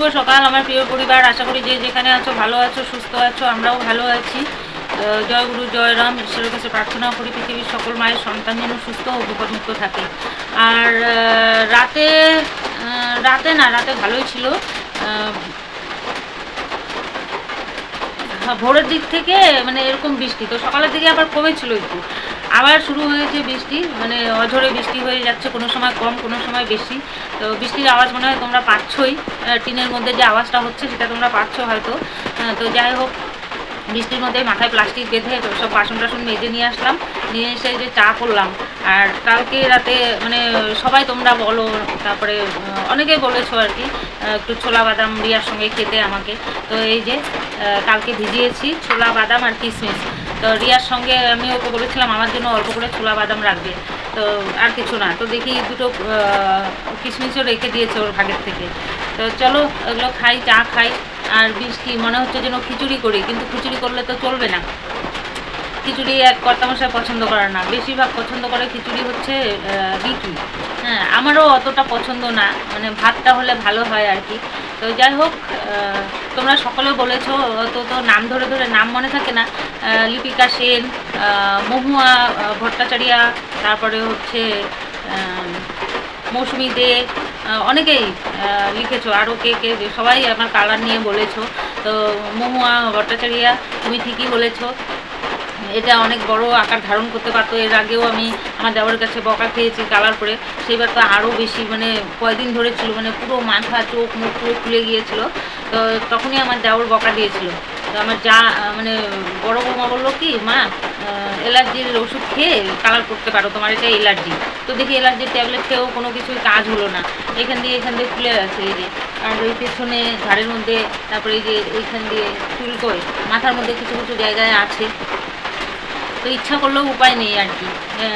শুভ সকাল, আমার প্রিয় পরিবার। আশা করি যে যেখানে আছো, ভালো আছো, সুস্থ আছো, আমরাও ভালো আছি। জয় গুরু, জয় রাম, ঈশ্বরের কাছে প্রার্থনা করি পৃথিবীর সকল মায়ের সন্তান যেন সুস্থ ও বিপদমুক্ত থাকে। আর রাতে রাতে না, রাতে ভালোই ছিল। ভোরের দিক থেকে মানে এরকম বৃষ্টি, তো সকালের দিকে আবার কমেছিল একটু। আবার শুরু হয়েছে বৃষ্টি মানে অঝরে বৃষ্টি হয়ে যাচ্ছে কোনো সময় কম কোনো সময় বেশি। তো বৃষ্টির আওয়াজ মনে হয় তোমরা পাচ্ছই টিনের মধ্যে যে আওয়াজটা হচ্ছে সেটা তোমরা পাচ্ছ হয়তো। তো যাই হোক বৃষ্টির মধ্যে মাথায় প্লাস্টিক বেঁধে সব বাসন টাসন মেজে নিয়ে আসলাম নিয়ে এসে যে চা করলাম। আর কালকে রাতে মানে সবাই তোমরা বলো তারপরে আহ, অনেকেই বলেছ আর কি একটু ছোলা বাদাম রিয়ার সঙ্গে খেতে আমাকে। তো এই যে কালকে ভিজিয়েছি ছোলা বাদাম আর কিশমিশ তো রিয়ার সঙ্গে আমি ওকে বলেছিলাম আমার জন্য অল্প করে ছোলা বাদাম রাখবে। তো আর কিছু না, তো দেখি দুটো কিশমিশও রেখে দিয়েছে ওর ভাগের থেকে। তো চলো, এগুলো খাই, চা খাই, আর বৃষ্টি মনে হচ্ছে যেন খিচুড়ি করি, কিন্তু খিচুড়ি করলে তো চলবে না। খিচুড়ি এক কর্তামশাই পছন্দ করে না। বেশিরভাগ পছন্দ করে খিচুড়ি হচ্ছে বিকি হ্যাঁ আমারও অতটা পছন্দ না মানে ভাতটা হলে ভালো হয় আর কি। তো যাই হোক তোমরা সকলে বলেছ, তো তো নাম ধরে ধরে নাম মনে থাকে না লিপিকা সেন মহুয়া ভট্টাচারিয়া, তারপরে হচ্ছে মৌসুমি দে অনেকেই লিখেছো আরও কে কে সবাই আমার কালার নিয়ে বলেছ। তো মহুয়া, ভট্টাচারিয়া, তুমি ঠিকই বলেছ। এটা অনেক বড় আকার ধারণ করতে পারতো। এর আগেও আমি আমার দেওয়ার কাছে বকা খেয়েছি কালার করে সেইবার তো আরও বেশি মানে কয়দিন ধরে ছিল মানে পুরো মাথা, চোখ, মুখ পুরো খুলে গিয়েছিল। তো তখনই আমার দেওয়ার বকা দিয়েছিল। তো আমার যা মানে বড় বৌমা বলল, কি মা অ্যালার্জির ওষুধ খেয়ে কালার করতে পারো, তোমার এটা অ্যালার্জি তো দেখি অ্যালার্জির ট্যাবলেট খেয়েও কোনো কিছুই কাজ হলো না। এখান দিয়ে এখান দিয়ে খুলে আছে এই যে। আর ওই পেছনে ঘাড়ের মধ্যে, তারপরে এই যে এইখান দিয়ে চুলকোয় মাথার মধ্যে কিছু কিছু জায়গায় আছে। তো ইচ্ছা করলেও উপায় নেই আর কি।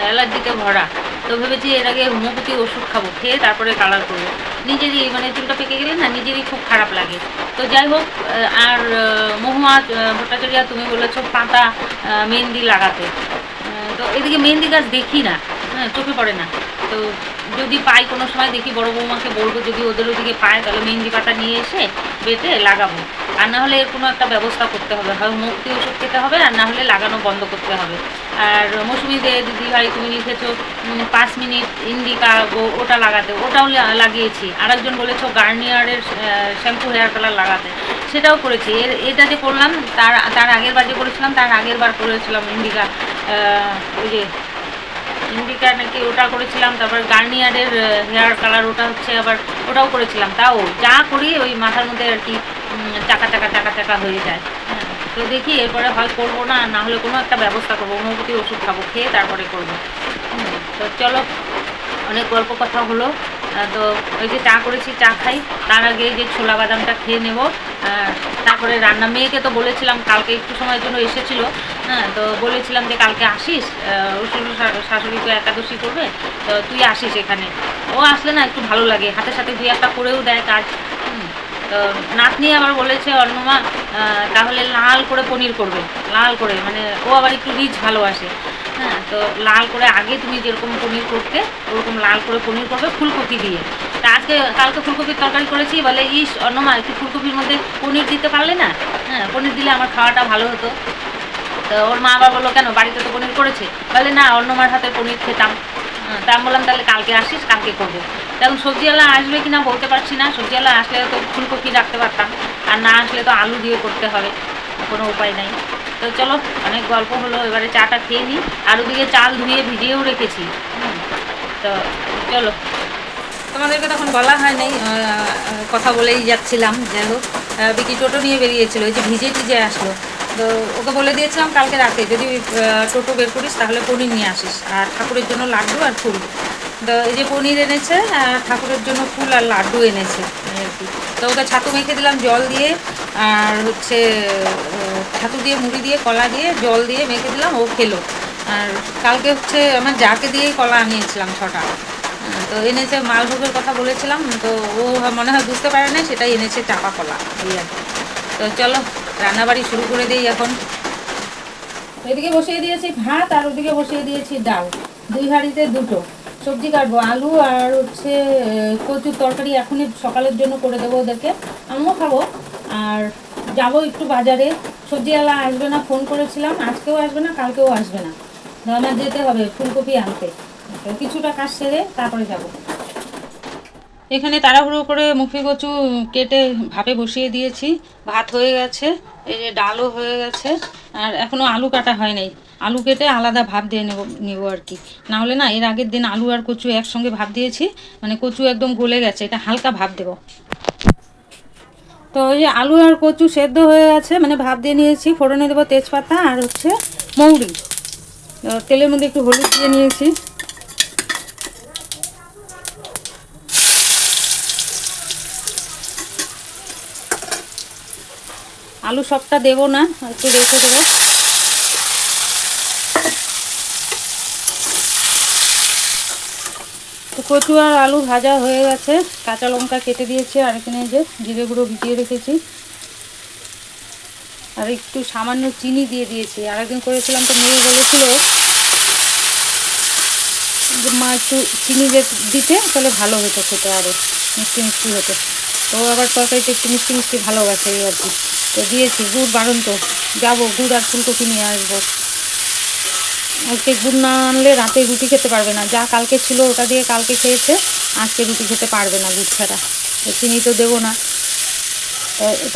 অ্যালার্জিতে ভরা। তো ভেবেছি এর আগে হোমিওপ্যাথি ওষুধ খাব, খেয়ে তারপরে কালার করব। নিজেরই মানে চুলটা পেকে গেলে না নিজেরই খুব খারাপ লাগে। তো যাই হোক আর মহুয়া ভট্টাচার্যা তুমি বলেছ পাতা মেহেন্দি লাগাতে। তো এদিকে মেহেন্দি গাছ দেখি না। হ্যাঁ চোখে পড়ে না। তো যদি পাই, কোনো সময় দেখি বড় বৌমাকে বলব, যদি ওদের ওদিকে পায়, তাহলে মেহেন্দি পাতা নিয়ে এসে বেটে লাগাবো। আর না হলে এর কোনো একটা ব্যবস্থা করতে হবে। হয় মুক্তি ওষুধ খেতে হবে, আর না হলে লাগানো বন্ধ করতে হবে। আর মৌসুমি দে দিদি ভাই, তুমি লিখেছো পাঁচ মিনিট ইন্ডিকা ওটা লাগাতে। ওটাও লাগিয়েছি। আরেকজন বলেছ গার্নিয়ারের শ্যাম্পু, হেয়ার কালার লাগাতে। সেটাও করেছি। এর, এটা যে করলাম, তার তার আগের বার যে করেছিলাম, তার আগের বার করেছিলাম ইন্ডিকা ওই যে ইন্ডিকা নাকি ওটা করেছিলাম, তারপর গার্নিয়ারের হেয়ার কালার ওটা হচ্ছে আবার ওটাও করেছিলাম। তাও যা করি ওই মাথার মধ্যে আর কি চাকা চাকা চাকা চাকা হয়ে যায়। হ্যাঁ তো দেখি এরপরে হয় করব না না হলে কোনো একটা ব্যবস্থা করব হোমিওপ্যাথি ওষুধ খাব, খেয়ে তারপরে করব। তো চলো, অনেক গল্প কথা হলো। তো ওই যে চা করেছি, চা খাই, তার আগে যে ছোলা বাদামটা খেয়ে নেব। তারপরে রান্না, মেয়েকে তো বলেছিলাম, কালকে একটু সময়ের জন্য এসেছিল। হ্যাঁ তো বলেছিলাম যে কালকে আসিস শ্বশুর শাশুড়ি তো একাদশী করবে, তো তুই আসিস এখানে। ও আসলে না একটু ভালো লাগে হাতে সাথে দুই একটা করেও দেয় কাজ। তো নাতনি আবার বলেছে, অন্নমা তাহলে লাল করে পনির করবে, লাল করে মানে ও আবার একটু রিচ ভালোবাসে হ্যাঁ তো লাল করে আগে তুমি যেরকম পনির করতে, ওরকম লাল করে পনির করবে ফুলকপি দিয়ে। তা আজকে, কালকে ফুলকপির তরকারি করেছি, বলে, ইস, অন্নমা, একটু ফুলকপির মধ্যে পনির দিতে পারলে না? হ্যাঁ পনির দিলে আমার খাওয়াটা ভালো হতো। তো ওর মা আবার বলল কেন? বাড়িতে তো পনির করেছে? বলে না অন্য মার হাতে পনির খেতাম। হ্যাঁ, তা আমি বললাম তাহলে কালকে আসিস কালকে করব। তখন সবজিওয়ালা আসবে কি না বলতে পারছি না। সবজিওয়ালা আসলে তো ফুলকপি রাখতে পারতাম আর না আসলে তো আলু দিয়ে করতে হবে কোনো উপায় নাই। তো চলো অনেক গল্প হলো এবারে চাটা খেয়ে নিই আর ওদিকে চাল ধুয়ে ভিজিয়েও রেখেছি। তো চলো। তোমাদেরকে তখন বলা হয় নাই কথা বলেই যাচ্ছিলাম। যাই হোক বিকি টোটো নিয়ে বেরিয়েছিল ওই যে ভিজে টিজে আসলো। তো ওকে বলে দিয়েছিলাম কালকে রাতে, যদি টোটো বের করিস তাহলে পনির নিয়ে আসিস, আর ঠাকুরের জন্য লাড্ডু আর ফুল। তো এই যে পনির এনেছে, আর ঠাকুরের জন্য ফুল আর লাড্ডু এনেছে আর কি। তো ওকে ছাতু মেখে দিলাম জল দিয়ে, আর হচ্ছে ছাতু দিয়ে, মুড়ি দিয়ে, কলা দিয়ে জল দিয়ে মেখে দিলাম, ও খেলো। আর কালকে হচ্ছে আমার যাকে দিয়েই কলা আনিয়েছিলাম ছটা। তো এনেছে, মালভোগের কথা বলেছিলাম, তো ও মনে হয় বুঝতে পারে না সেটাই এনেছে চাপা কলা, এই আর। তো চলো রান্নাবাড়ি শুরু করে দিই এখন। এদিকে বসিয়ে দিয়েছি ভাত আর ওদিকে বসিয়ে দিয়েছি ডাল। দুই হাঁড়িতে দুটো। সবজি কাটবো, আলু আর হচ্ছে কচুর তরকারি এখনই সকালের জন্য করে দেবো ওদেরকে। আমিও খাব। আর যাব একটু বাজারে। সবজিওয়ালা আসবে না, ফোন করেছিলাম। আজকেও আসবে না, কালকেও আসবে না। আমার যেতে হবে, ফুলকপি আনতে। কিছুটা কাজ সেরে তারপরে যাব। এখানে তাড়াহুড়ো করে মুখে কচু কেটে ভাপে বসিয়ে দিয়েছি। ভাত হয়ে গেছে, এই যে ডালও হয়ে গেছে, আর এখনও আলু কাটা হয় নাই আলু কেটে আলাদা ভাপ দিয়ে নেব নেব আর কি। না হলে না, এর আগের দিন আলু আর কচু একসঙ্গে ভাপ দিয়েছি মানে কচু একদম গলে গেছে, এটা হালকা ভাপ দেব। তো যে আলু আর কচু সেদ্ধ হয়ে গেছে মানে ভাপ দিয়ে নিয়েছি, ফোড়নে দেবো তেজপাতা আর হচ্ছে মৌরি। তেলের মধ্যে একটু হলুদ দিয়ে নিয়েছি। আলু সবটা দেবো না একটু রেখে দেবো। তো কচু আর আলু ভাজা হয়ে গেছে, কাঁচা লঙ্কা কেটে দিয়েছি, আর এখানে যে জিরে গুঁড়ো ভিজিয়ে রেখেছি। আর একটু সামান্য চিনি দিয়ে দিয়েছি। আর একদিন করেছিলাম তো মেয়ে বলেছিল মা, একটু চিনি দিতে, তাহলে ভালো হতো খেতে আরও মিষ্টি মিষ্টি হতো। তো আবার তরকারিতে একটু মিষ্টি মিষ্টি ভালোবাসে এই আর কি। তো দিয়েছি, গুড় বারণ তো। যাব, গুড় আর ফুলকপি নিয়ে আসব। আজকে গুড় না আনলে রাতে রুটি খেতে পারবে না। যা কালকে ছিল ওটা দিয়ে কালকে খেয়েছে, আজকে রুটি খেতে পারবে না গুড় ছাড়া। চিনি তো দেবো না।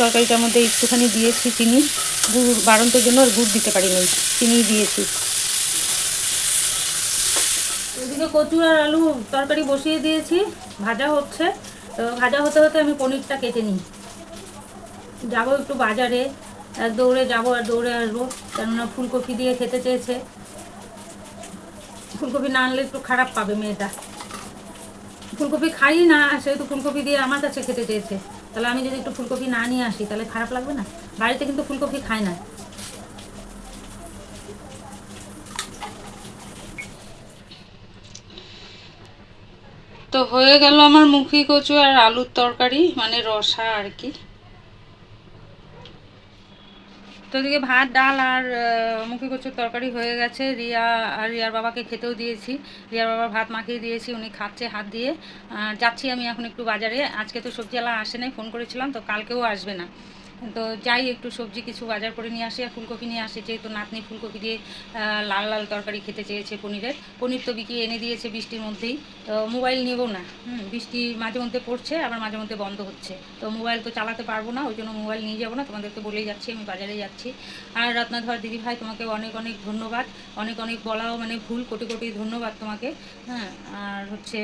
তরকারিটার মধ্যে একটুখানি দিয়েছি চিনি। গুড় বাড়ন্তের জন্য আর গুড় দিতে পারিনি। চিনি দিয়েছি। এদিকে কচু আর আলু তরকারি বসিয়ে দিয়েছি। ভাজা হচ্ছে। তো ভাজা হতে হতে আমি পনিরটা কেটে নিই। যাব একটু বাজারে দৌড়ে যাব আর দৌড়ে আসব। কেননা ফুলকপি দিয়ে খেতে চেয়েছে। ফুলকপি না আনলে একটু খারাপ পাবে মেয়েটা। ফুলকপি খাই না, সেহেতু ফুলকপি দিয়ে আমার কাছে খেতে চেয়েছে। তাহলে আমি যদি একটু ফুলকপি না নিয়ে আসি, তাহলে খারাপ লাগবে না? বাড়িতে কিন্তু ফুলকপি খায় না। তো হয়ে গেল আমার মুখি কচু আর আলুর তরকারি মানে রসা আর কি। তো এদিকে ভাত, ডাল আর মুখে কচুর তরকারি হয়ে গেছে। রিয়া আর রিয়ার বাবাকে খেতেও দিয়েছি। রিয়ার বাবা ভাত মাখিয়ে দিয়েছি, উনি খাচ্ছে হাত দিয়ে। যাচ্ছি আমি এখন একটু বাজারে। আজকে তো সবজিওয়ালা আসে নাই, ফোন করেছিলাম, তো কালকেও আসবে না। তো যাই, একটু সবজি কিছু বাজার করে নিয়ে আসি আর ফুলকপি নিয়ে আসি। যেহেতু নাতনি ফুলকপি দিয়ে লাল লাল তরকারি খেতে চেয়েছে পনিরের। পনির তো বিকি এনে দিয়েছে বৃষ্টির মধ্যেই। তো মোবাইল নেব না। বৃষ্টি মাঝে মধ্যে পড়ছে, আবার মাঝে মধ্যে বন্ধ হচ্ছে। তো মোবাইল তো চালাতে পারব না, ওই জন্য মোবাইল নিয়ে যাব না। তোমাদেরকে বলেই যাচ্ছি, আমি বাজারে যাচ্ছি। আর রত্নাধর দিদি ভাই, তোমাকে অনেক অনেক ধন্যবাদ। অনেক অনেক বলাও মানে ভুল, কোটি কোটি ধন্যবাদ তোমাকে। হ্যাঁ আর হচ্ছে,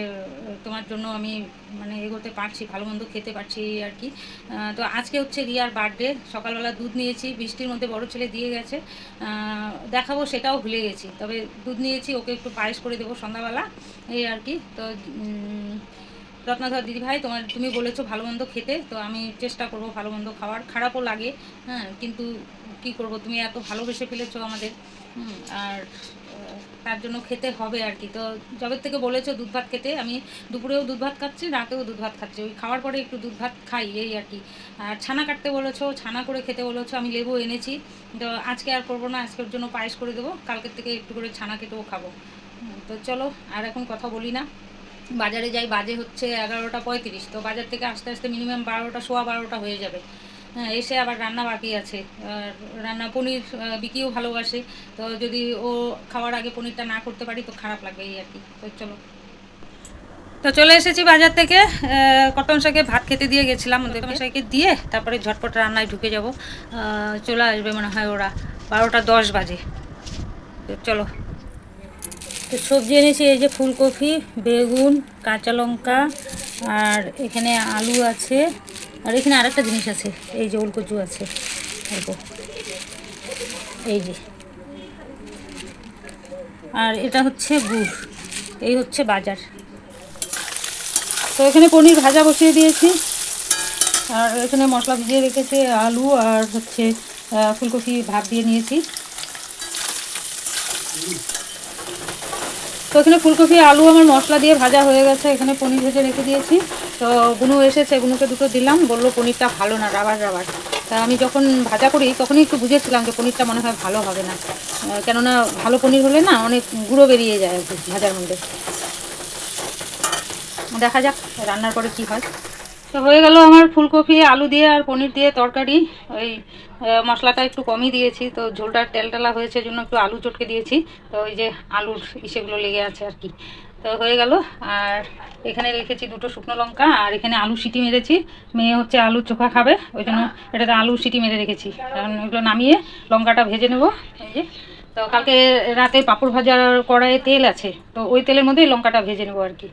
তোমার জন্য আমি মানে এগোতে পারছি, ভালো মন্দ খেতে পারছি আর কি। তো আজকে হচ্ছে রিয়ার বার্থডে সকালবেলা দুধ নিয়েছি, বৃষ্টির মধ্যে বড় ছেলে দিয়ে গেছে। দেখাবো সেটাও ভুলে গেছি। তবে দুধ নিয়েছি, ওকে একটু পায়েস করে দেবো সন্ধ্যাবেলা, এই আর কি। তো রত্নাধর দিদি ভাই তোমার তুমি বলেছ ভালো মন্দ খেতে, তো আমি চেষ্টা করব ভালো মন্দ খাওয়ার। খারাপও লাগে হ্যাঁ কিন্তু কি করব? তুমি এত ভালোবেসে ফেলেছো আমাদের আর তার জন্য খেতে হবে আর কি। তো জবের থেকে বলেছ দুধ ভাত খেতে, আমি দুপুরেও দুধ ভাত খাচ্ছি, রাতেও দুধ ভাত খাচ্ছি। ওই খাওয়ার পরে একটু দুধ ভাত খাই, এই আর কি। আর ছানা কাটতে বলেছ, ছানা করে খেতে বলেছ, আমি লেবু এনেছি। তো আজকে আর করব না, আজকের জন্য পায়েস করে দেবো, কালকের থেকে একটু করে ছানা কেটেও খাব। তো চলো, আর এখন কথা বলি না। বাজারে যাই, বাজে হচ্ছে এগারোটা পঁয়ত্রিশ, তো বাজার থেকে আস্তে আস্তে মিনিমাম বারোটা, সোয়া বারোটা হয়ে যাবে। হ্যাঁ এসে আবার রান্না বাকি আছে। আর রান্না পনির বিকিও ভালোবাসে। তো যদি ও খাওয়ার আগে পনিরটা না করতে পারি তো খারাপ লাগবে এই আর কি। তো চলো। তো চলে এসেছি বাজার থেকে। কটন শাকে ভাত খেতে দিয়ে গেছিলাম কটন শাকে? দিয়ে তারপরে ঝটপট রান্নায় ঢুকে যাব। চলে আসবে মনে হয় ওরা। বারোটা দশ বাজে। তো চলো। তো সবজি এনেছি এই যে ফুলকপি বেগুন কাঁচা লঙ্কা আর এখানে আলু আছে। আর এখানে আরেকটা জিনিস আছে, এই যে ওলকচু আছে অল্প এই যে। আর এটা হচ্ছে গুড়, এই হচ্ছে বাজার। তো এখানে পনির ভাজা বসিয়ে দিয়েছি, আর এখানে মশলা ভিজিয়ে রেখেছে আলু আর হচ্ছে ফুলকপি ভাপ দিয়ে নিয়েছি। তো এখানে ফুলকপি, আলু, আমার মশলা দিয়ে ভাজা হয়ে গেছে। এখানে পনির ভেজে রেখে দিয়েছি। তো গুনু এসেছে গুনুকে দুটো দিলাম। বলল পনিরটা ভালো না, রাবার রাবার। তা আমি যখন ভাজা করি, তখনই একটু বুঝেছিলাম যে পনিরটা মনে হয় ভালো হবে না। কেননা ভালো পনির হলে না অনেক গুঁড়ো বেরিয়ে যায় আর ভাজার মধ্যে। দেখা যাক রান্নার পরে কি হয়। তো হয়ে গেল আমার ফুলকপি, আলু দিয়ে আর পনির দিয়ে তরকারি। ওই মশলাটা একটু কমই দিয়েছি, তো ঝোলটা টেলটেলা হয়েছে জন্য একটু আলু চটকে দিয়েছি, তো ওই যে আলুর ইসেগুলো লেগে আছে আর কি। তো হয়ে গেল, আর এখানে রেখেছি দুটো শুকনো লঙ্কা, আর এখানে আলু সিটি মেরেছি, মেয়ে হচ্ছে আলু চোখা খাবে, ওই জন্য এটাতে আলু সিটি মেরে রেখেছি। কারণ ওইগুলো নামিয়ে লঙ্কাটা ভেজে নেব, এই যে। তো কালকে রাতে পাঁপড় ভাজার কড়াইয়ে তেল আছে, তো ওই তেলের মধ্যেই লঙ্কাটা ভেজে নেব আর কি।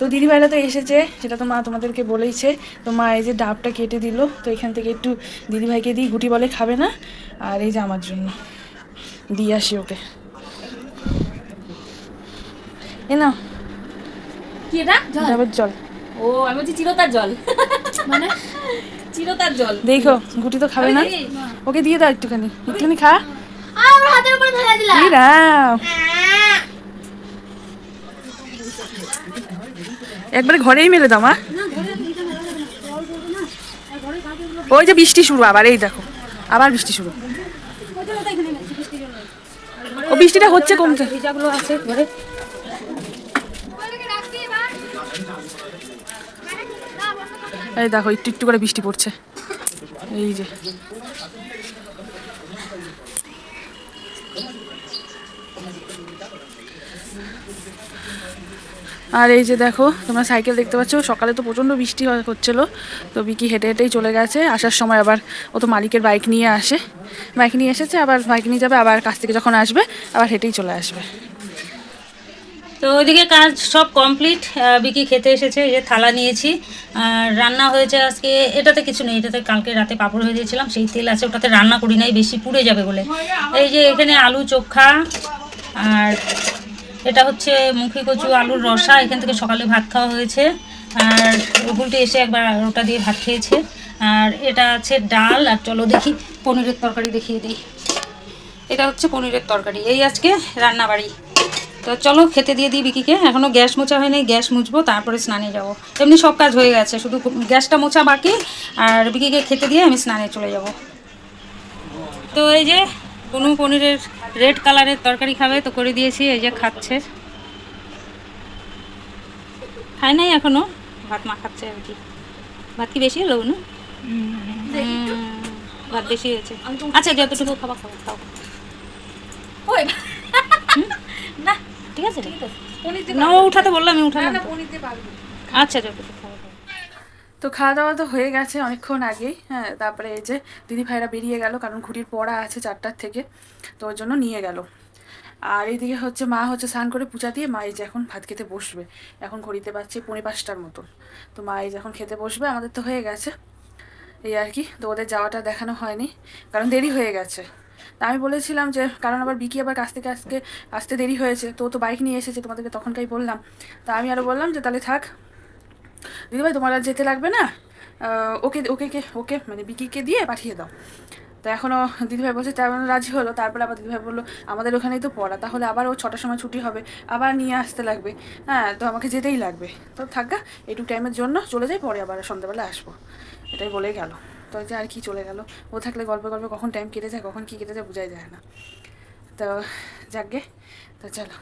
তো দিদিভাইরা তো এসেছে সেটা তো মা তোমাদেরকে বলেইছে। তো মা এই যে ডাবটা কেটে দিল তো এখান থেকে একটু দিদিভাইকে দিই গুটি বলে খাবে না? আর এই যে আমার জন্য। দিয়ে আসি ওকে। এ না কি এটা? ডাবের জল। ও আমি বলছি চিরতার জল। মানে? চিরতার জল। দেখো গুটি তো খাবে না। ওকে দিয়ে দাও একটুখানি। একটুখানি খা। আমার হাতের উপরে ফেলে দিলা এই রাম। একবারে ঘরেই মেলে দাও, মা। ওই যে বৃষ্টি শুরু, আবার এই দেখো, আবার বৃষ্টি শুরু। ও বৃষ্টিটা হচ্ছে কমছে। এই দেখো, একটু একটু করে বৃষ্টি পড়ছে। এই যে। আর এই যে দেখো, তোমরা সাইকেল দেখতে পাচ্ছ, সকালে তো প্রচণ্ড বৃষ্টি হচ্ছিল। তো বিকি হেঁটে হেঁটেই চলে গেছে। আসার সময় আবার ও তো মালিকের বাইক নিয়ে আসে। বাইক নিয়ে এসেছে, আবার বাইক নিয়ে যাবে, আবার কাছ থেকে যখন আসবে, আবার হেঁটেই চলে আসবে। তো ওইদিকে কাজ সব কমপ্লিট বিকি খেতে এসেছে, এই যে থালা নিয়েছি। আর রান্না হয়েছে আজকে, এটাতে কিছু নেই, এটাতে কালকে রাতে পাঁপড় হয়ে দিয়েছিলাম, সেই তেল আছে, ওটাতে রান্না করি নাই, বেশি পুড়ে যাবে বলে। এই যে এখানে আলু চোখা, আর এটা হচ্ছে মুখি কচু, আলুর রসা, এখান থেকে সকালে ভাত খাওয়া হয়েছে। আর উল্টে এসে একবার ওটা দিয়ে ভাত খেয়েছে। আর এটা আছে ডাল, আর চলো দেখি, পনিরের তরকারি দেখিয়ে দিই। এটা হচ্ছে পনিরের তরকারি, এই আজকে রান্না বাড়ি তো চলো খেতে দিয়ে দিই বিকিকে এখনও গ্যাস মোছা হয়নি, গ্যাস মুছবো, তারপরে স্নানে যাব। এমনি সব কাজ হয়ে গেছে, শুধু গ্যাসটা মোছা বাকি, আর বিকিকে খেতে দিয়ে আমি স্নানে চলে যাব। তো এই যে কোনো পনিরের রেড কালারের তরকারি খাবে তো করে দিয়েছি এই যে খাচ্ছে। খায় নাই এখনও? ভাত মা খাচ্ছে আর কি। ভাত কি বেশি হলো না ভাত বেশি হয়েছে। আচ্ছা যতটুকু খাবার খাও খাও। ওই না ঠিক আছে। ঠিক আছে। না ও উঠাতে বললাম আমি উঠালাম। আচ্ছা যতটুকু দাও। তো খাওয়া দাওয়া তো হয়ে গেছে অনেকক্ষণ আগেই। হ্যাঁ তারপরে এই যে দিদি ভাইরা বেরিয়ে গেল, কারণ ঘুড়ির পড়া আছে চারটার থেকে, তো ওর জন্য নিয়ে গেল। আর এইদিকে হচ্ছে মা হচ্ছে স্নান করে পূজা দিয়ে মা এই যে এখন ভাত খেতে বসবে। এখন ঘড়িতে পাচ্ছে পৌনে পাঁচটার মতন তো মা এই যে এখন খেতে বসবে, আমাদের তো হয়ে গেছে। এই আর কি, তো ওদের যাওয়াটা দেখানো হয়নি, কারণ দেরি হয়ে গেছে। তা আমি বলেছিলাম যে, কারণ আবার বিকি আবার কাছ থেকে আজকে, আসতে দেরি হয়েছে, তো তো বাইক নিয়ে এসেছে তোমাদেরকে তখনকাই বললাম। তা আমি আরও বললাম যে, তাহলে থাক দিদিভাই, তোমার আর যেতে লাগবে না? ওকে ওকে, কে, ওকে মানে বিকিকে দিয়ে পাঠিয়ে দাও। তো এখনও দিদিভাই বলছে তেমন রাজি হলো। তারপরে আবার দিদিভাই বলল, আমাদের ওখানেই তো পড়া, তাহলে আবার ও ছটার সময় ছুটি হবে, আবার নিয়ে আসতে লাগবে। হ্যাঁ তো আমাকে যেতেই লাগবে। তো থাকা এইটুকু টাইমের জন্য চলে যাই, পরে আবার সন্ধ্যাবেলা আসব। এটাই বলে গেল। তো যে আর কি চলে গেল। ও থাকলে গল্পে গল্পে কখন টাইম কেটে যায়, কখন কী কেটে যায়, বোঝাই যায় না। তো যাকগে তো চলো।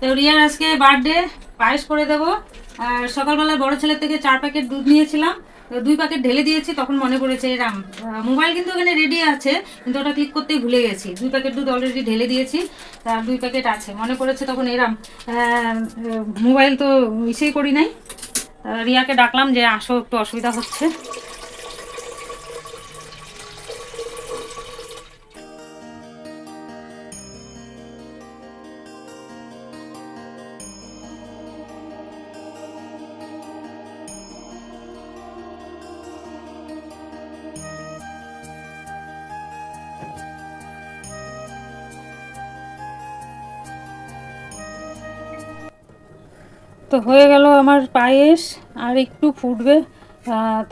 তো রিয়ার আজকে বার্থডে পায়েস করে দেবো। আর সকালবেলা বড় ছেলের থেকে চার প্যাকেট দুধ নিয়েছিলাম। দুই প্যাকেট ঢেলে দিয়েছি, তখন মনে পড়েছে এরাম মোবাইল কিন্তু ওখানে রেডি আছে, কিন্তু ওটা ক্লিক করতেই ভুলে গেছি। দুই প্যাকেট দুধ অলরেডি ঢেলে দিয়েছি, তার দুই প্যাকেট আছে। মনে পড়েছে তখন এরাম মোবাইল তো ইসেই করি নাই। রিয়াকে ডাকলাম যে, আসো, একটু অসুবিধা হচ্ছে। তো হয়ে গেল আমার পায়েস আর একটু ফুটবে। আর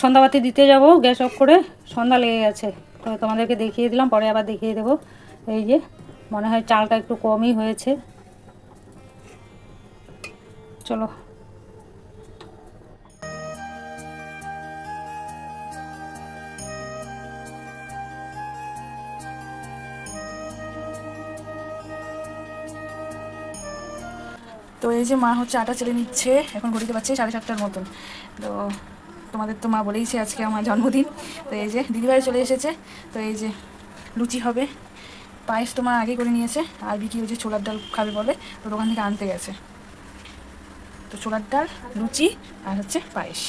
সন্ধ্যাবাতি দিতে যাব গ্যাস অফ করে। সন্ধ্যা লেগে গেছে। তো তোমাদেরকে দেখিয়ে দিলাম, পরে আবার দেখিয়ে দেবো। এই যে, মনে হয় চালটা একটু কমই হয়েছে। চলো। তো এই যে মা হচ্ছে আটা চেলে নিচ্ছে, এখন ঘড়িতে পাচ্ছে সাড়ে সাতটার মতন। তো তোমাদের তো মা বলেইছে আজকে আমার জন্মদিন। তো এই যে দিদিভাই চলে এসেছে, তো এই যে লুচি হবে। পায়েস তোমার আগে করে নিয়েছে, আর বিকি ওই যে ছোলার ডাল খাবে বলে, তো দোকান থেকে আনতে গেছে। তো ছোলার ডাল, লুচি, আর হচ্ছে পায়েস।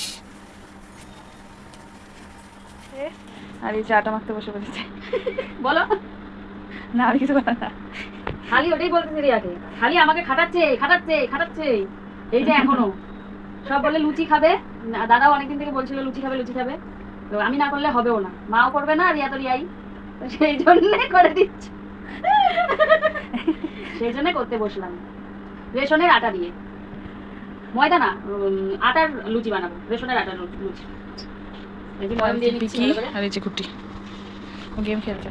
আর এই যে আটা মাখতে বসে বলেছে। বলো। না, আর কিছু বলা না। খালি ওটাই বলতেছে রিয়াকে খালি আমাকে খাটাচ্ছে খাটাচ্ছে খাটাচ্ছে। এই যে এখনও। সব বলে লুচি খাবে। দাদাও অনেকদিন থেকে বলছিল লুচি খাবে লুচি খাবে। তো আমি না করলে হবেও না। মাও করবে না রিয়া তো রিয়াই। সেই জন্যে করে দিচ্ছে। সেই জন্য করতে বসলাম। রেশনের আটা দিয়ে। ময়দা না আটার লুচি বানাবো। রেশনের আটার লুচি। করে। আর এই যে কুটি গেম খেলছে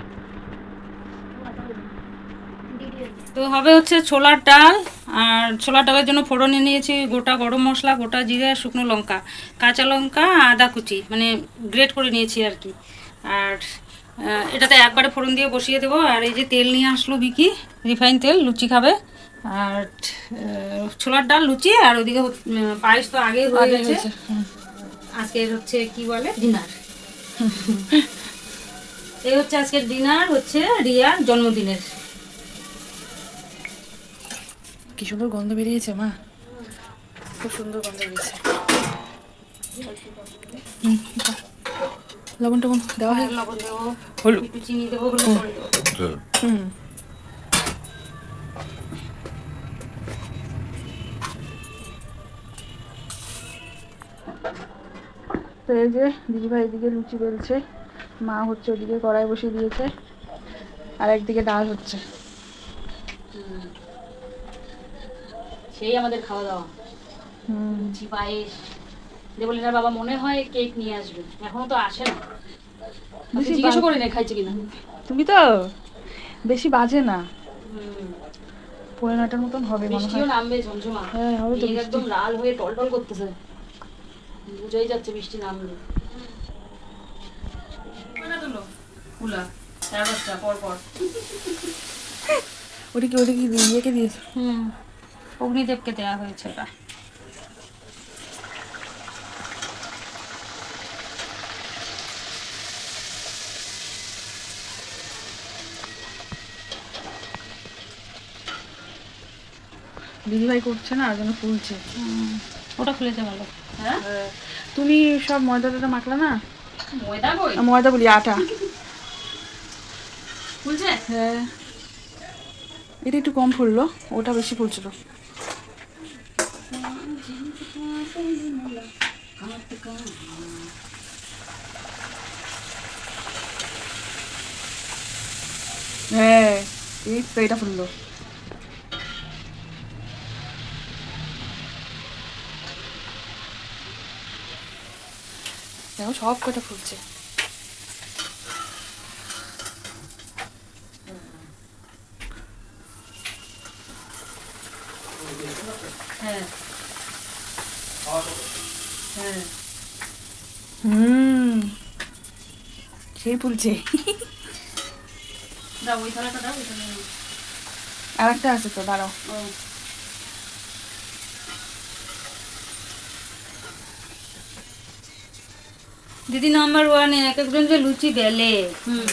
তো হবে হচ্ছে ছোলার ডাল আর ছোলার ডালের জন্য ফোড়নে নিয়েছি গোটা গরম মশলা গোটা জিরে শুকনো লঙ্কা কাঁচা লঙ্কা আদা কুচি মানে গ্রেট করে নিয়েছি আর কি। আর এটাতে একবারে ফোড়ন দিয়ে বসিয়ে দেবো। আর এই যে তেল নিয়ে আসলো বিকি রিফাইন তেল লুচি খাবে। আর ছোলার ডাল লুচি আর উম, পায়েস তো আগেই হয়ে আগে গেছে। আজকের হচ্ছে কি বলে? ডিনার। এই হচ্ছে আজকের ডিনার হচ্ছে রিয়ার জন্মদিনের। কি সুন্দর গন্ধ বেরিয়েছে মা? খুব সুন্দর গন্ধ বেরিয়েছে। লবণ টবণ দেওয়া হয় লবণ দেবো হলুদ। একটু চিনি দেবো দেবো। হুম। তো এই যে দিদিভাই এদিকে লুচি বেলছে মা হচ্ছে ওদিকে কড়াই বসিয়ে দিয়েছে আর একদিকে ডাল হচ্ছে। সেই আমাদের খাওয়া দাওয়া লুচি পায়েস। দেবলিনার বাবা মনে হয় কেক নিয়ে আসবে। এখনও তো আসে না। জিজ্ঞাসা করে নে খাইছে কিনা? তুমি তো বেশি বাজে না। হুম। নটার মতন হবে বৃষ্টিও নামবে ঝমঝমা। হ্যাঁ, হবে তো একদম লাল হয়ে টলটল করতেছে। বুঝাই যাচ্ছে বৃষ্টি নামবে। কুলা চার পর পর ওটা কি ওটা কি দিয়েছে? হুম। অগ্নিদেবকে দেওয়া হয়েছে এটা। দিদিভাই করছে না আর জন্য ফুলছে হুম, ওটা খুলেছে ভালো হ্যাঁ? তুমি সব ময়দা টয়দা মাখলা না? ময়দা কই? ময়দা বলি আটা। ফুলছে হ্যাঁ। এটা একটু কম ফুললো ওটা বেশি ফুলছিল। হ্যাঁ এই তো এটা ফুললো দেখো সব কটা ফুলছে হ্যাঁ হ্যাঁ নিয়ে নাও। আর একটা আছে তো দাঁড়াও। দিদি নাম্বার ওয়ানে এক একজন যে লুচি বেলে হুম।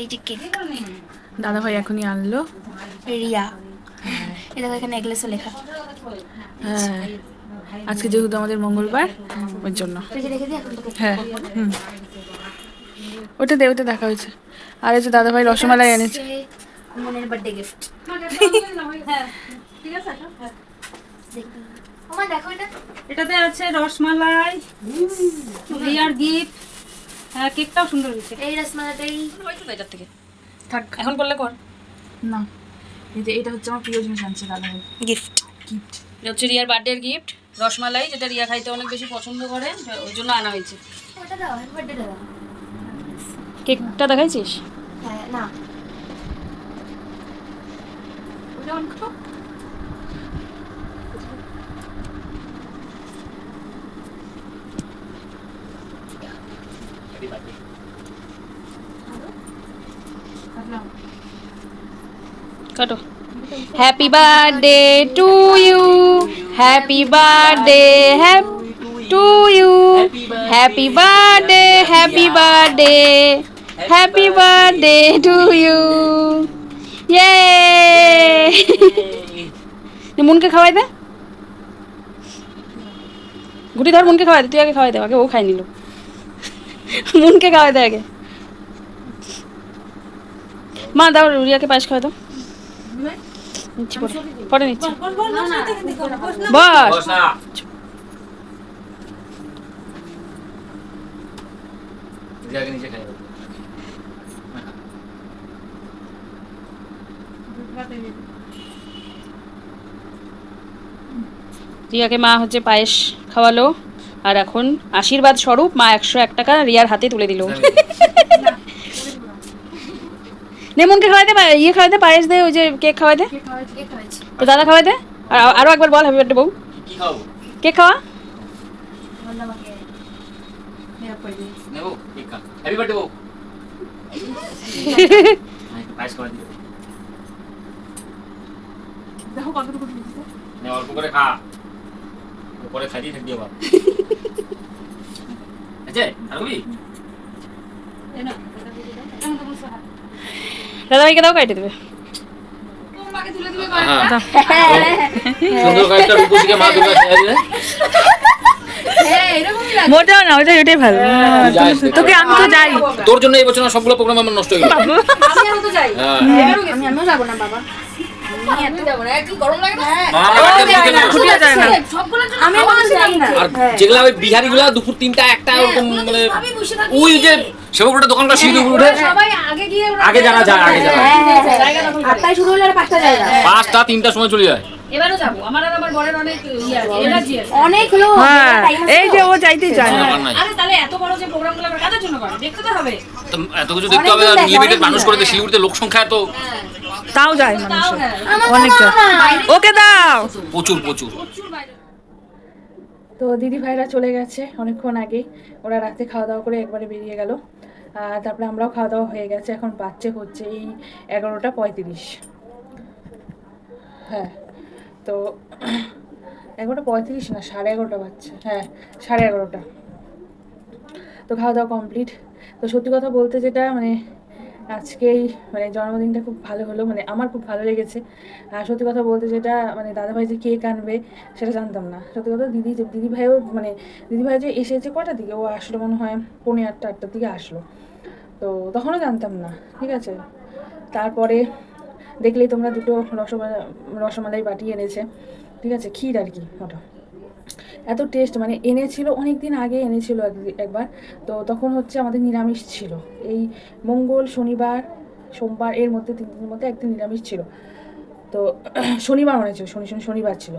এই যে কেক। দাদা ভাই এখনই আনলো। রিয়া। এটা দেখো এখানে নেকলেসও লেখা। হ্যাঁ। আজকে যেহেতু আমাদের মঙ্গলবার ওর জন্য। হ্যাঁ হুম। ওটা দে ওটা দেখা হয়েছে। আর এই যে দাদা ভাই রসমালাই এনেছে। মনের বার্থডে গিফট দেখো। এটা। এটাতে আছে রসমালাই রিয়ার গিফট। হ্যাঁ কেকটাও সুন্দর হয়েছে। এই রসমালাটাই এটার থেকে। থাক। এখন করলে কর। না। এই যে এটা হচ্ছে আমার প্রিয় জিনিস আনছে দাদা গিফট গিফট এটা হচ্ছে রিয়ার বার্থডের গিফট রসমালাই যেটা রিয়া খাইতে অনেক বেশি পছন্দ করে ওই জন্য আনা হয়েছে। ওটা দাও বার্থডে দাও। কেকটা দেখাইছিস? হ্যাঁ না। কাটো। Happy birthday to you happy birthday happy to you happy birthday happy birthday happy birthday to you ইয়ে মুনকে খাওয়াই দে। গুটি ধর মুনকে খাওয়াই দে, তুই আগে খাওয়াই দে, আগে ও খাই নিল। মুনকে খাওয়াই দে আগে। মা, দাও রিয়াকে পায়েস খাওয়াই দাও। নিচ্ছি পরে। পরে নিচ্ছি। বস! বস রিয়াকে রিয়াকে মা হচ্ছে পায়েস খাওয়ালো আর এখন আশীর্বাদ স্বরূপ মা একশো এক টাকা রিয়ার হাতে তুলে দিল। নেমনকে খাওয়াই দে ইয়ে খাওয়াই দে পায়েস দে ওই যে কেক খাওয়াই দে তো দাদা খাওয়াই দে আর আরও একবার বল হ্যাপি বার্থডে বউ। কেক খাওয়া? নেব? কেক খা। হ্যাপি বার্থডে বউ। পায়েস করে দিও দেখো কতটুকু অল্প করে খা। পরে খাইতেই থাকবি আবার। আছে? আর কবি? দাদা ভাইকে দাও। কাটে দেবে। মোটেও না ওইটা ওইটাই ভালো। তোকে আমি তো যাই। তোর জন্য এই বছর না সবগুলো প্রোগ্রাম আমার নষ্ট হয়ে গেল। আমি তো যাই হ্যাঁ আমি আমিও যাব না বাবা। যেগুলা ওই বিহারি গুলা দুপুর তিনটা একটা ওরকম মানে ওই যে সেবকটা দোকানটা উঠে আগে আগে যারা যায় যারা পাঁচটা তিনটার সময় চলে যায়। এবারও যাব। আমার আর আমার বরের অনেক ইয়ে এনার্জি আছে। অনেক লোক হ্যাঁ এই যে ও চায় না। আরে তাহলে এত বড় যে প্রোগ্রামগুলো আমরা কাদের জন্য করে? দেখতে তো হবে। তো এত কিছু দেখতে হবে আর লিমিটেড মানুষ করে দিয়ে শিলিগুড়িতে লোক সংখ্যা তো তাও যায় মানুষ হ্যাঁ। অনেক ওকে দাও। প্রচুর প্রচুর। তো দিদি ভাইরা চলে গেছে অনেকক্ষণ আগে। ওরা রাতে খাওয়া দাওয়া করে একবারে বেরিয়ে গেল। আর তারপরে আমরাও খাওয়া দাওয়া হয়ে গেছে। এখন বাচ্চা হচ্ছে এই এগারোটা পঁয়ত্রিশ। হ্যাঁ। তো এগারোটা পঁয়ত্রিশ না, সাড়ে এগারোটা বাচ্চা হ্যাঁ সাড়ে এগারোটা। তো খাওয়া দাওয়া কমপ্লিট তো সত্যি কথা বলতে যেটা মানে আজকেই মানে জন্মদিনটা খুব ভালো হলো মানে আমার খুব ভালো লেগেছে। আর সত্যি কথা বলতে যেটা মানে দাদাভাই যে কেক আনবে, সেটা জানতাম না। সত্যি কথা দিদি যে দিদি ভাইও মানে দিদি ভাই যে এসেছে কটার দিকে? ও আসলো মনে হয় পৌনে আটটা, আটটার দিকে আসলো। তো তখনও জানতাম না, ঠিক আছে? তারপরে দেখলেই তোমরা দুটো রসমালাই রসমালাই বাটি এনেছে। ঠিক আছে? ক্ষীর আর কি ওটা এত টেস্ট মানে এনেছিল অনেক দিন আগে এনেছিল এক- একবার। তো তখন হচ্ছে আমাদের নিরামিষ ছিল। এই মঙ্গল, শনিবার, সোমবার, এর মধ্যে তিন দিনের মধ্যে একদিন নিরামিষ ছিল। তো, শনিবার মনে ছিল শনি শনি, শনিবার ছিল।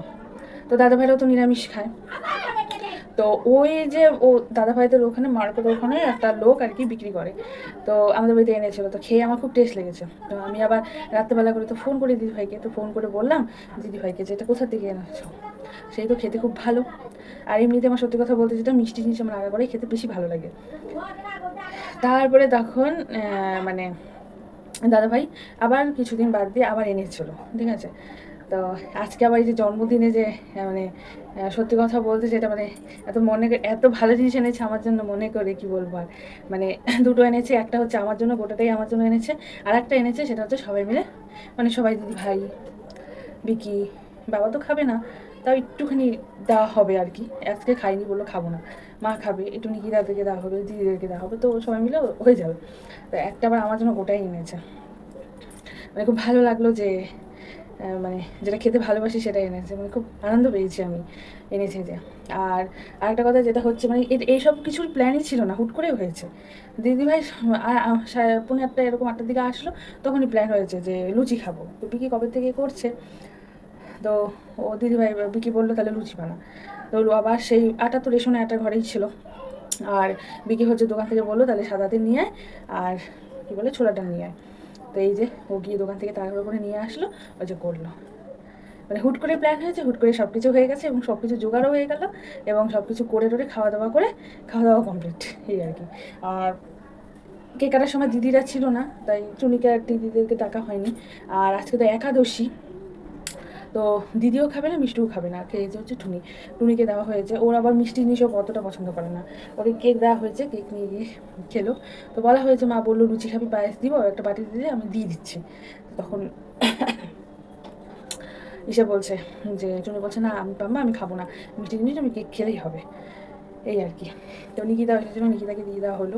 তো দাদা ভাইরাও তো নিরামিষ খায়। তো ওই যে ও দাদা ভাইদের ওখানে মার্কেটের ওখানে একটা লোক আর কি বিক্রি করে। তো আমাদের বাড়িতে এনেছিল, তো খেয়ে আমার খুব টেস্ট লেগেছে। তো আমি আবার রাত্রেবেলা করে তো ফোন করি দিদি ভাইকে, তো ফোন করে বললাম, দিদি ভাইকে, যে এটা কোথা থেকে এনেছো? সেই তো খেতে খুব ভালো। আর এমনিতে আমার সত্যি কথা বলতে যেটা মিষ্টি জিনিস আমার আগা করে খেতে বেশি ভালো লাগে। তারপরে তখন মানে দাদা ভাই আবার কিছুদিন বাদ দিয়ে আবার এনেছিল, ঠিক আছে? তো আজকে আবার এই যে জন্মদিনে যে মানে সত্যি কথা বলতে যেটা মানে এত মনে এত ভালো জিনিস এনেছে আমার জন্য মনে করে কি বলব আর। মানে দুটো এনেছে, একটা হচ্ছে আমার জন্য, গোটাটাই আমার জন্য এনেছে, আর একটা এনেছে সেটা হচ্ছে সবাই মিলে। মানে সবাই দিদি ভাই, বিকি, বাবা তো খাবে না, তাও একটুখানি দেওয়া হবে আর কি। আজকে খাইনি বলল খাব না। মা খাবে, একটু নিকিদাদেরকে দেওয়া হবে, দিদিদেরকে দেওয়া হবে, তো সবাই মিলে হয়ে যাবে। তো একটা আবার আমার জন্য গোটাই এনেছে। মানে খুব ভালো লাগল যে মানে যেটা খেতে ভালোবাসি সেটা এনেছে। মানে খুব আনন্দ পেয়েছি আমি এনেছে যে। আর আরেকটা কথা যেটা হচ্ছে মানে এইসব কিছুর প্ল্যানই ছিল না, হুট করে হয়েছে। দিদিভাই পনেরো আটটা এরকম আটটার দিকে আসলো, তখনই প্ল্যান হয়েছে যে লুচি খাব। তো বিকি কবে থেকে করছে? তো ও দিদিভাই বিকি বলল, তাহলে লুচি বানা। তো আবার সেই আটা তো রেশনে আটা ঘরেই ছিল। আর বিকি হচ্ছে দোকান থেকে বলল, তাহলে সাদাতে নিয়ে আয়, আর কী বলে, ছোলাটা নিয়ে আয়। তো এই যে ও গিয়ে দোকান থেকে তাড়াহুড়ো করে নিয়ে আসলো ওই যে করল। মানে হুট করে প্ল্যান হয়েছে, হুট করে সব কিছু হয়ে গেছে এবং সব কিছু জোগাড়ও হয়ে গেল এবং সব কিছু করে টোরে খাওয়া দাওয়া করে, খাওয়া দাওয়া কমপ্লিট এই আর কি। আর কেক কাটার সময় দিদিরা ছিল না, তাই চুনিকা দিদিদেরকে টাকা হয়নি। আর আজকে তো একাদশী তো দিদিও খাবে না, মিষ্টিও খাবে না খেয়েছে হচ্ছে টুনি। টুনিকে দেওয়া হয়েছে। ওর আবার মিষ্টি জিনিসও অতটা পছন্দ করে না। ওকে কেক দেওয়া হয়েছে, কেক নিয়ে গিয়ে খেলো। তো বলা হয়েছে, মা বলল, লুচি খাবি, পায়েস দিব একটা বাটি দিলে আমি দিয়ে দিচ্ছি। তখন ইসে বলছে যে চুনি বলছে, না, আমি পাম্মা আমি খাব না। মিষ্টি জিনিস আমি কেক খেলেই হবে। এই আর কি। তো নিকিতা এসেছিল, নিকিতাকে দিয়ে দেওয়া হলো।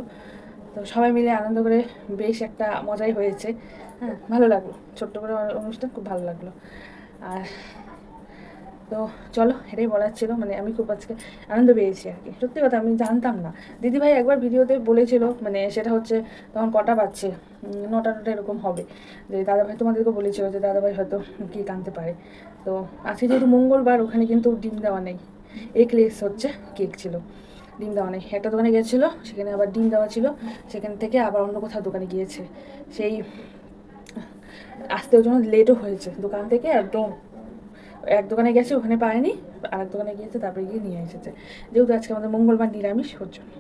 তো সবাই মিলে আনন্দ করে বেশ একটা মজাই হয়েছে। হ্যাঁ ভালো লাগল। ছোট্ট করে অনুষ্ঠান, খুব ভালো লাগল। আর তো চলো, এটাই বলার ছিল। মানে আমি খুব আজকে আনন্দ পেয়েছি আর কি। সত্যি কথা, আমি জানতাম না। দিদিভাই একবার ভিডিওতে বলেছিল মানে সেটা হচ্ছে তখন কটা বাজছে? নটা নটা এরকম হবে। যে দাদাভাই তোমাদেরকে বলেছিল যে দাদাভাই হয়তো কেক আনতে পারে। তো আজকে যেহেতু মঙ্গলবার, ওখানে কিন্তু ডিম দেওয়া নেই। এগলেস হচ্ছে কেক ছিল। ডিম দেওয়া নেই। একটা দোকানে গিয়েছিল সেখানে আবার ডিম দেওয়া ছিল। সেখান থেকে আবার অন্য কোথাও দোকানে গিয়েছে। সেই আসতে ওই জন্য লেটও হয়েছে। দোকান থেকে একদম এক দোকানে গেছে, ওখানে পায়নি আর এক দোকানে গিয়েছে, তারপরে গিয়ে নিয়ে এসেছে। যেহেতু আজকে আমাদের মঙ্গলবার নিরামিষ, ওর জন্য।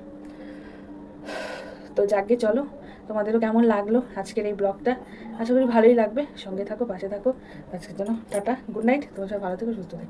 তো যাকে চলো, তোমাদেরও কেমন লাগল আজকের এই ব্লগটা? আশা করি ভালোই লাগবে। সঙ্গে থাকো, পাশে থাকো। আজকের জন্য টাটা গুড নাইট তোমার সব ভালো থেকো, সুস্থ থেকো।